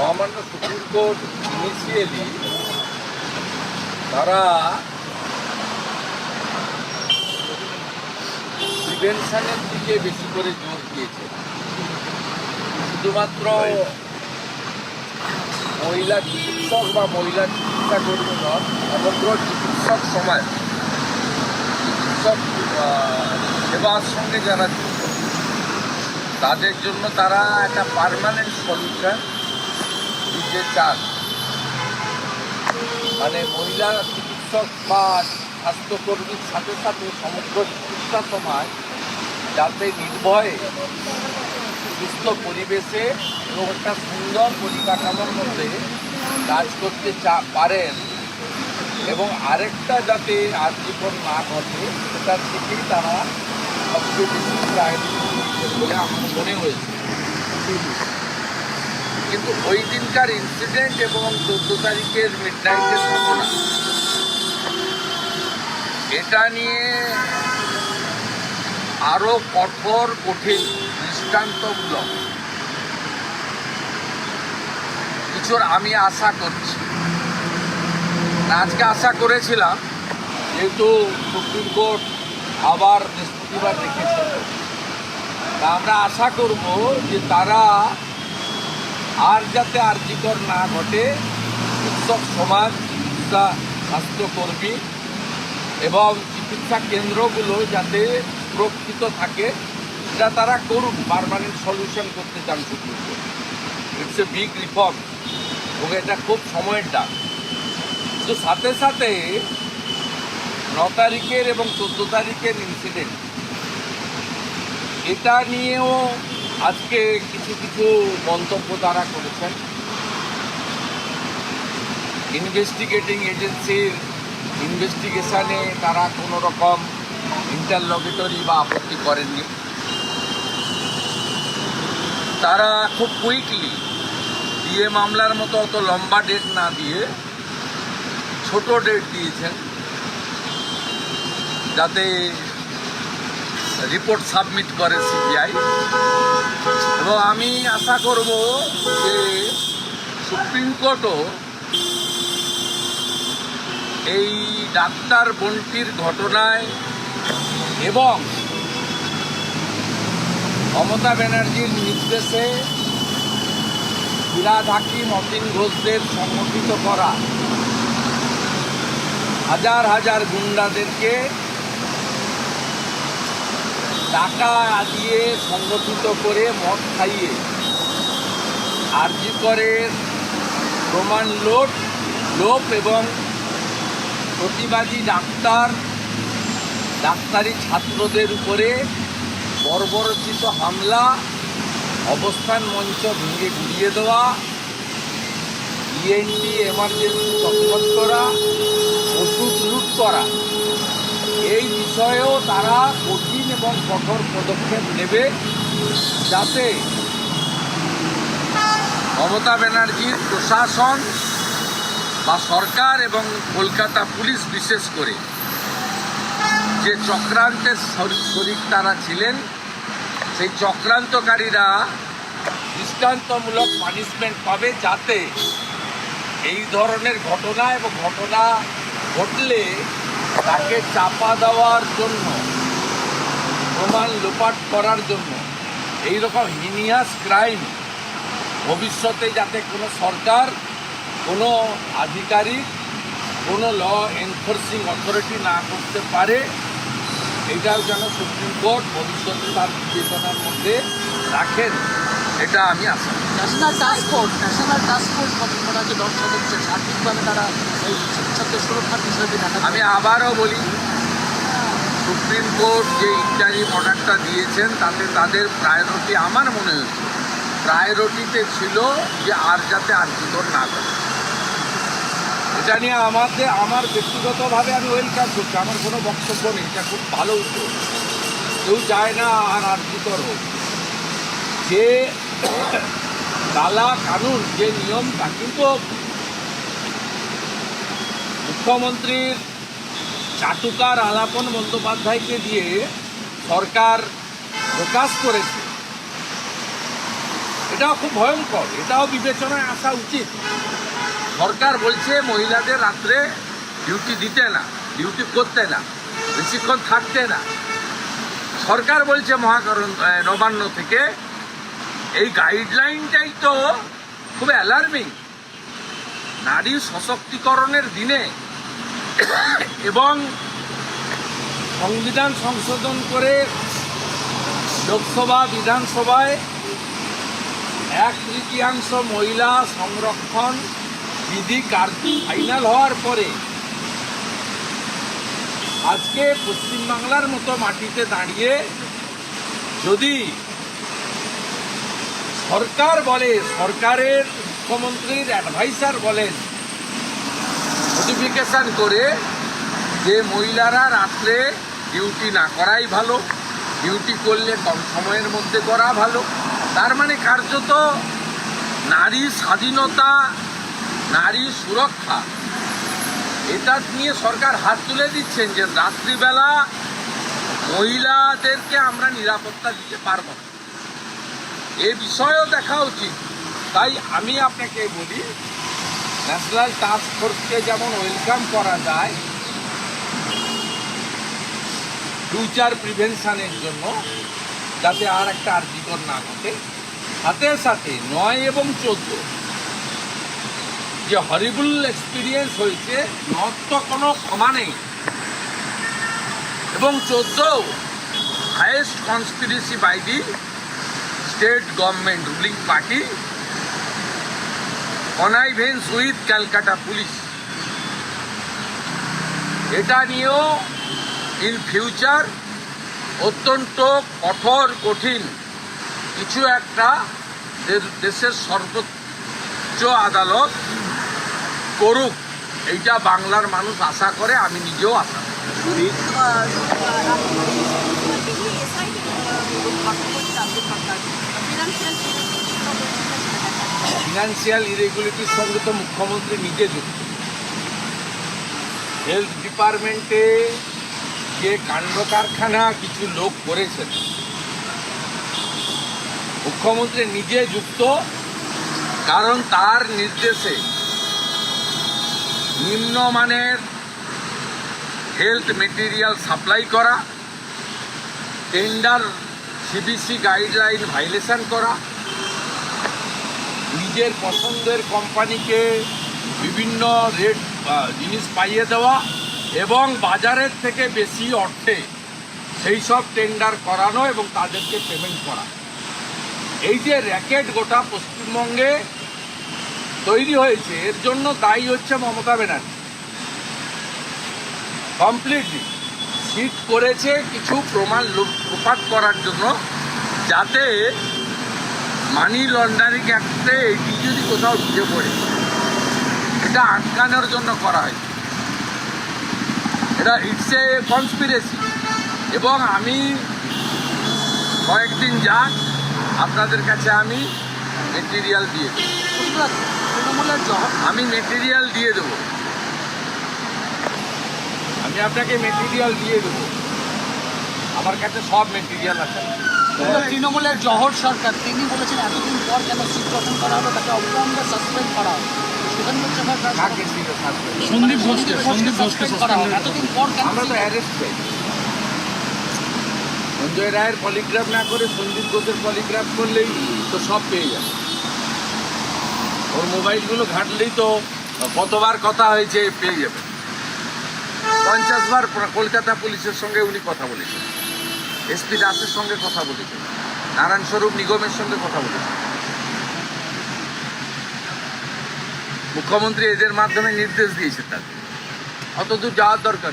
মহামান্য supreme court initially তারা প্রিভেনশনের দিকে বেশি করে জোর দিয়েছে। শুধুমাত্র মহিলা চিকিৎসক বা মহিলা চিকিৎসা কর্মী নন, সমগ্র চিকিৎসক সমাজ, চিকিৎসক সেবার সঙ্গে যারা তাদের জন্য তারা একটা পার্মানেন্ট সলিউশন দিতে চান। মানে মহিলা চিকিৎসক বা স্বাস্থ্যকর্মীর সাথে সাথে সমগ্র চিকিৎসা সমাজ যাতে নির্ভয়ে, সুস্থ পরিবেশে এবং একটা সুন্দর পরিকাঠামোর মধ্যে কাজ করতে চা, পারেন এবং আরেকটা যাতে আজীবন না ঘটে সেটার থেকেই তারা সবচেয়ে বেশি প্রায়োরিটি বলে আমার মনে হয়েছে। কিন্তু ওই দিনকার ইনসিডেন্ট এবং চোদ্দ তারিখের মিড নাইটের ঘটনা। এটা নিয়ে আরও কঠোর কঠিন দৃষ্টান্তমূলক কিছুর আমি আশা করছি। আজকে আশা করেছিলাম, যেহেতু সুপ্রিম কোর্ট আবার বৃহস্পতিবার রেখেছে তা আমরা আশা করব যে তারা আর যাতে আর্যিকর না ঘটে চিকিৎসক সমাজ, চিকিৎসা, স্বাস্থ্যকর্মী এবং চিকিৎসা কেন্দ্রগুলো যাতে সুরক্ষিত থাকে সেটা তারা করুক পারমানেন্ট সলিউশন করতে চান court it's a big reform এবং এটা খুব সময়ের ডাক। তো সাথে সাথে ন তারিখের এবং চোদ্দ তারিখের ইনসিডেন্ট এটা নিয়েও আজকে কিছু কিছু মন্তব্য তারা করেছেন। ইনভেস্টিগেটিং এজেন্সির ইনভেস্টিগেশনে তারা কোনো রকম ইন্টারলগেটরি বা আপত্তি করেননি। তারা খুব কুইকলি দিয়ে মামলার মতো অত লম্বা ডেট না দিয়ে ছোট ডেট দিয়েছেন। যাতে রিপোর্ট সাবমিট করে সিবিআই এবং আমি আশা করব যে সুপ্রিম কোর্টও এই ডাক্তার বন্টির ঘটনায় এবং মমতা ব্যানার্জির নির্দেশে ফিরাদ হাকিম, অতীন ঘোষদের সংগঠিত করা হাজার হাজার গুন্ডাদেরকে টাকা দিয়ে সংগঠিত করে মদ খাইয়ে আরজি করে প্রমাণ লোড লোপ এবং প্রতিবাদী ডাক্তার, ডাক্তারি ছাত্রদের উপরে বর্বরচিত হামলা, অবস্থান মঞ্চ ভেঙে গুড়িয়ে দেওয়া ইএনটি এমার্জেন্সি তৎপর করা, ওষুধ লুট করা। এই বিষয়েও তারা কঠিন এবং কঠোর পদক্ষেপ নেবে যাতে মমতা ব্যানার্জির প্রশাসন বা সরকার এবং কলকাতা পুলিশ বিশেষ করে যে চক্রান্তের শর- শরিক তারা ছিলেন, সেই চক্রান্তকারীরা দৃষ্টান্তমূলক পানিশমেন্ট পাবে যাতে এই ধরনের ঘটনা এবং ঘটনা ঘটলে তাকে চাপা দেওয়ার জন্য, প্রমাণ লোপাট করার জন্য। এই রকম হিনিয়াস ক্রাইম ভবিষ্যতে যাতে কোনো সরকার, কোনো আধিকারিক, কোনো ল এনফোর্সিং অথরিটি না করতে পারে এটাও যেন সুপ্রিম কোর্ট ভবিষ্যতে তার বিবেচনার মধ্যে রাখেন। এটা আমি আশা। National task force national task force গঠন করা হচ্ছে দশ সদস্যের সার্বিকভাবে তারা এই চিকিৎসকদের সুরক্ষার বিষয়টি দেখা আমি আবারও বলি সুপ্রিম কোর্ট যে ইন্টারিম অর্ডারটা দিয়েছেন তাতে তাদের প্রায়োরিটি আমার মনে হচ্ছে প্রায়োরিটিতে ছিল যে আর যাতে আর্জিকর না করে। এটা নিয়ে আমাদের আমার ব্যক্তিগতভাবে আমি ওয়েলকাম করছি। আমার কোনো বক্তব্য নেই এটা খুব ভালো উত্তর। কেউ চায় না আর আর আর্জিকর হোক যে কালা কানুন, যে নিয়মটা কিন্তু মুখ্যমন্ত্রীর চাটুকার আলাপন বন্দ্যোপাধ্যায়কে দিয়ে সরকার প্রকাশ করেছে। এটাও খুব ভয়ঙ্কর, এটাও বিবেচনায় আসা উচিত। সরকার বলছে, মহিলাদের রাত্রে ডিউটি দিতে না, ডিউটি করতে না, বেশিক্ষণ থাকতে না। সরকার বলছে মহাকরণ নবান্ন থেকে এই গাইডলাইনটাই তো খুব অ্যালার্মিং নারী সশক্তিকরণের দিনে এবং সংবিধান সংশোধন করে লোকসভা, বিধানসভায় এক তৃতীয়াংশ মহিলা সংরক্ষণ বিধি কার্য ফাইনাল হওয়ার পরে আজকে পশ্চিমবাংলার মতো মাটিতে দাঁড়িয়ে যদি সরকার বলে, সরকারের মুখ্যমন্ত্রীর অ্যাডভাইসার বলেন। নোটিফিকেশান করে যে মহিলারা রাত্রে ডিউটি না করাই ভালো ডিউটি করলে কম সময়ের মধ্যে করা ভালো। তার মানে কার্যত নারী স্বাধীনতা, নারী সুরক্ষা, এটা নিয়ে সরকার হাত তুলে দিচ্ছেন যে রাত্রিবেলা মহিলাদেরকে আমরা নিরাপত্তা দিতে পারব না। এ বিষয়েও দেখা উচিত। তাই আমি আপনাকে বলি ন্যাশনাল টাস্ক ফোর্সকে যেমন ওয়েলকাম করা যায় ফিউচার প্রিভেনশনের জন্য, যাতে আর একটা আর্জিকর না ঘটে। সাথে সাথে নয় এবং চোদ্দ, যে হরিবুল এক্সপিরিয়েন্স হয়েছে তো কোনো ক্ষমা নেই। এবং চোদ্দ highest conspiracy by state government ruling party connivance with Calcutta police এটা নিয়েও ইন ফিউচার অত্যন্ত কঠোর, কঠিন কিছু একটা দেশের সর্বোচ্চ আদালত করুক। এইটা বাংলার মানুষ আশা করে, আমি নিজেও আশা করি। ফিনান্সিয়াল ইরেগুলিটির সঙ্গে তো মুখ্যমন্ত্রী নিজে যুক্ত। হেলথ ডিপার্টমেন্টে যে কাণ্ড কারখানা কিছু লোক করেছেন, মুখ্যমন্ত্রী নিজে যুক্ত, কারণ তার নির্দেশে নিম্নমানের হেলথ মেটেরিয়াল সাপ্লাই করা টেন্ডার সিবিসি গাইডলাইন ভাইলেশন করা, নিজের পছন্দের কোম্পানিকে বিভিন্ন রেট জিনিস পাইয়ে দেওয়া এবং বাজারের থেকে বেশি অর্থে সেই সব টেন্ডার করানো এবং তাদেরকে পেমেন্ট করা। এই যে র্যাকেট গোটা পশ্চিমবঙ্গে তৈরি হয়েছে, এর জন্য দায়ী হচ্ছে মমতা ব্যানার্জি। কমপ্লিটলি সিট করেছে কিছু প্রমাণ লোপাট করার জন্য যাতে মানি লন্ডারিং অ্যাক্টে এটি যদি কোথাও ঢুকে পড়ে এটা আটকানোর জন্য করা হয়। এটা ইটস এ কনস্পিরেসি এবং আমি কয়েকদিন যাক আপনাদের কাছে আমি মেটেরিয়াল দিয়ে দেবো। আমি মেটেরিয়াল দিয়ে দেবো। আমি আপনাকে মেটেরিয়াল দিয়ে দেবো। আমার কাছে সব মেটেরিয়াল আছে। তৃণমূলের জহর সরকার তিনি বলেছেন এতদিন পর কেন সিট গঠন করা হলো তাকে অবিলম্বে সাসপেন্ড করা হবে। সন্দীপ ঘোষকে ঘোষকে এতদিন পর কেন আমরা তো অ্যারেস্ট পেয়ে সঞ্জয় রায়ের পলিগ্রাফ না করে সন্দীপ ঘোষের পলিগ্রাফ করলেই তো সব পেয়ে যাবে। ওর মোবাইলগুলো ঘাটলেই তো কতবার কথা হয়েছে পেয়ে যাবে। পঞ্চাশ বার কলকাতা পুলিশের সঙ্গে উনি কথা বলেছেন। এসপি দাসের সঙ্গে কথা বলেছেন। নারায়ণ স্বরূপ নিগমের সঙ্গে কথা বলেছেন। মুখ্যমন্ত্রী এদের মাধ্যমে নির্দেশ দিয়েছে তাদের। অত দূর যাওয়ার দরকার।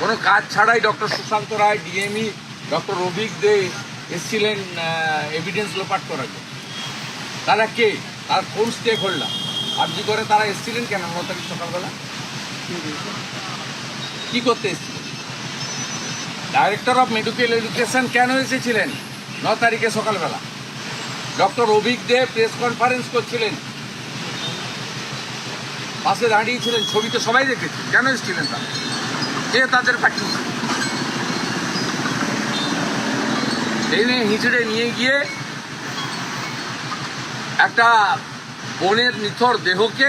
কোনো কাজ ছাড়াই doctor Sushanta Roy, DME, doctor রবিক দে এসছিলেন এভিডেন্স লোপাট করার জন্য। তারা কে? তার কোন স্টেক হোল্ডার আর্জি করে তারা এসেছিলেন কেন? তারিখ সকালবেলা। কি করতে ডাইরেক্টর অফ মেডিকেল এডুকেশন কেন এসেছিলেন? ন তারিখে সকালবেলা। Doctor Abhik Dey press conference করছিলেন। পাশে দাঁড়িয়েছিলেন ছবি তো সবাই দেখেছে কেন এসেছিলেন তারা? কে তাদের পাঠিয়েছে টেনে হিঁচড়ে নিয়ে গিয়ে একটা বোনের নিথর দেহকে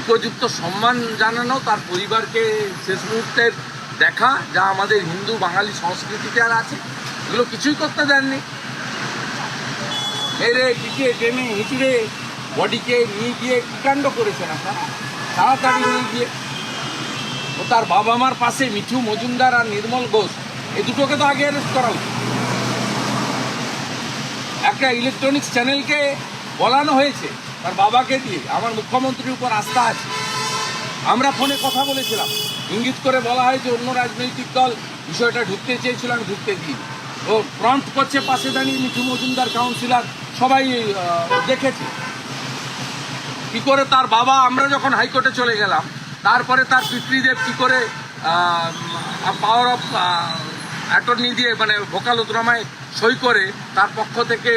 উপযুক্ত সম্মান জানানো, তার পরিবারকে শেষ মুহূর্তের দেখা, যা আমাদের হিন্দু বাঙালি সংস্কৃতিতে আর আছে। এগুলো কিছুই করতে দেননি। মেরে, পিটিয়ে, টেনে, হিঁচড়ে, বডিকে নিয়ে গিয়ে কী কাণ্ড করেছেন আপনারা? তাড়াতাড়ি নিয়ে গিয়ে। ও তার বাবা মার পাশে মিঠু মজুমদার আর নির্মল ঘোষ এই দুটোকে তো আগে অ্যারেস্ট করা উচিত। একটা ইলেকট্রনিক্স চ্যানেলকে বলানো হয়েছে। তার বাবাকে দিয়ে আমার মুখ্যমন্ত্রীর উপর আস্থা আছে। আমরা ফোনে কথা বলেছিলাম। ইঙ্গিত করে বলা হয় যে অন্য রাজনৈতিক দল বিষয়টা ঢুকতে চেয়েছিল, আমি ঢুকতে দিই ও প্রম্পট করছে পাশে দাঁড়িয়ে মিঠু মজুমদার কাউন্সিলর সবাই দেখেছে। কি করে তার বাবা, আমরা যখন হাইকোর্টে চলে গেলাম, তারপরে তার পিতৃদেব কি করে পাওয়ার অফ অ্যাটর্নি দিয়ে মানে ভোকালতনামায় সই করে, তার পক্ষ থেকে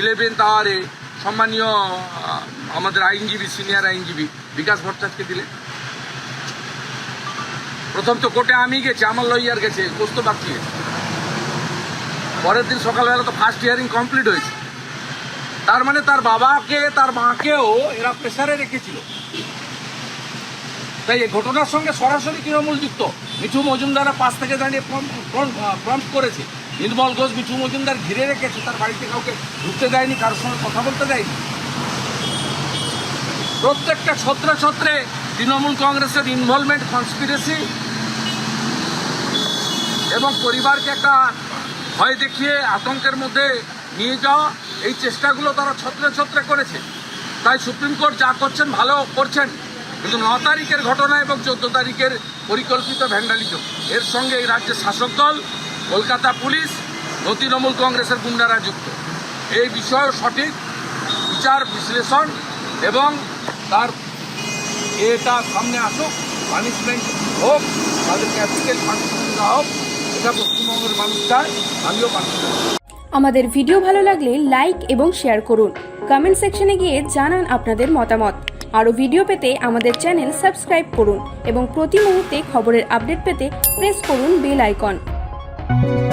ইলেভেন্থ আওয়ারে সম্মানীয় আমাদের আইনজীবী, সিনিয়র আইনজীবী বিকাশ ভট্টাচার্যকে দিলে। প্রথম তো কোর্টে আমি গেছি, আমার লয়ার গেছে, পোস্ত বাকি। পরের দিন সকালবেলা তো ফার্স্ট হিয়ারিং কমপ্লিট হয়েছে। তার মানে তার বাবাকে, তার মাকেও এরা প্রেসারে রেখেছিল। তাই এই ঘটনার সঙ্গে সরাসরি তৃণমূল যুক্ত মিঠু মজুমদারা পাশ থেকে দাঁড়িয়ে প্রম্পট করেছে। নির্মল ঘোষ মিঠু মজুমদার ঘিরে রেখেছে, তার বাড়িতে কাউকে ঢুকতে দেয়নি, কারোর সঙ্গে কথা বলতে দেয়নি। প্রত্যেকটা ছত্রে ছত্রে তৃণমূল কংগ্রেসের ইনভলভমেন্ট কনস্পিরেসি এবং পরিবারকে একটা ভয় দেখিয়ে আতঙ্কের মধ্যে নিয়ে যাওয়া, এই চেষ্টাগুলো তারা ছত্রে ছত্রে করেছে। তাই সুপ্রিম কোর্ট যা করছেন, ভালো করছেন। কিন্তু ন তারিখের ঘটনা এবং চোদ্দ তারিখের পরিকল্পিত ভ্যান্ডালিজম, এর সঙ্গে এই রাজ্যের শাসক দল কলকাতা পুলিশ ও তৃণমূল কংগ্রেসের গুন্ডারা যুক্ত। এই বিষয়েও সঠিক বিচার, বিশ্লেষণ এবং তার এটা সামনে আসুক পানিশমেন্ট হোক, তাদেরকে অ্যাপ্লিকেট পানিশমেন্ট হোক, এটা পশ্চিমবঙ্গের মানুষ চায়, আমিও আমাদের ভিডিও ভালো লাগলে লাইক এবং শেয়ার করুন। কমেন্ট সেকশনে গিয়ে জানান আপনাদের মতামত। আরও ভিডিও পেতে আমাদের চ্যানেল সাবস্ক্রাইব করুন এবং প্রতি মুহূর্তে খবরের আপডেট পেতে প্রেস করুন বেল আইকন Thank you.